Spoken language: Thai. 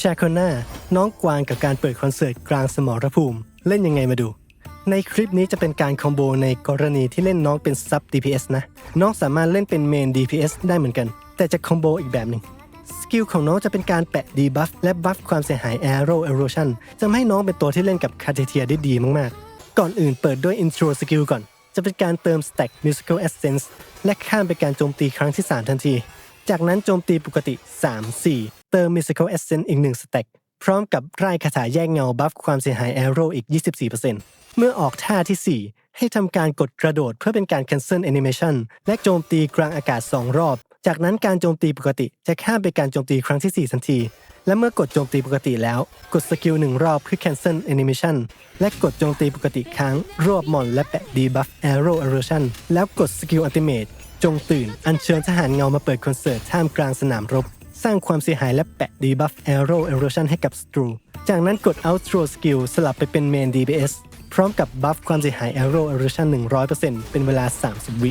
ชาโคนาน้องกวางกับการเปิดคอนเสิร์ตกลางสมรภูมิ เล่นยังไงมาดู ในคลิปนี้จะเป็นการคอมโบในกรณีที่เล่นน้องเป็นซับ DPS นะ น้องสามารถเล่นเป็นเมน DPS ได้เหมือนกัน แต่จะคอมโบอีกแบบหนึ่งสกิลของน้องจะเป็นการแปะดีบัฟและบัฟความเสียหาย Arrow Erosion จะทำให้น้องเป็นตัวที่เล่นกับคาเทเทียได้ดีมากๆ ก่อนอื่นเปิดด้วย Intro Skill ก่อน จะเป็นการเติม Stack Musical Essence และข้ามไปการโจมตีครั้งที่ 3 ทันที จากนั้นโจมตีปกติ 3 4 เติม Musical Essence อีก1 Stack พร้อมกับไร่คาถาแยกเงาบัฟความเสียหาย Arrow อีก 24%เมื่อออกท่าทีสี่ 4 ให้ทำการกดกระโดดเพื่อเป็นการ cancel animation และโจมตีกลางอากาศ 2 รอบ จากนั้นการโจมตีปกติจะข้ามไปการโจมตีครั้งที่ 4 ทันที และเมื่อกดโจมตีปกติแล้ว กดสกิลหนึ่งรอบเพื่อ cancel animation และกดโจมตีปกติค้างรวบมอนและแปะ debuff arrow erosion แล้วกดสกิล ultimate จงตื่นอัญเชิญทหารเงามาเปิดคอนเสิร์ตท่ามกลางสนามรบ สร้างความเสียหายและแปะ debuff arrow erosion ให้กับสตรู จากนั้นกด outro skill สลับไปเป็น main DPS พร้อมกับบัฟความเสียหาย arrow erosion 100%เป็นเวลา 30 วิ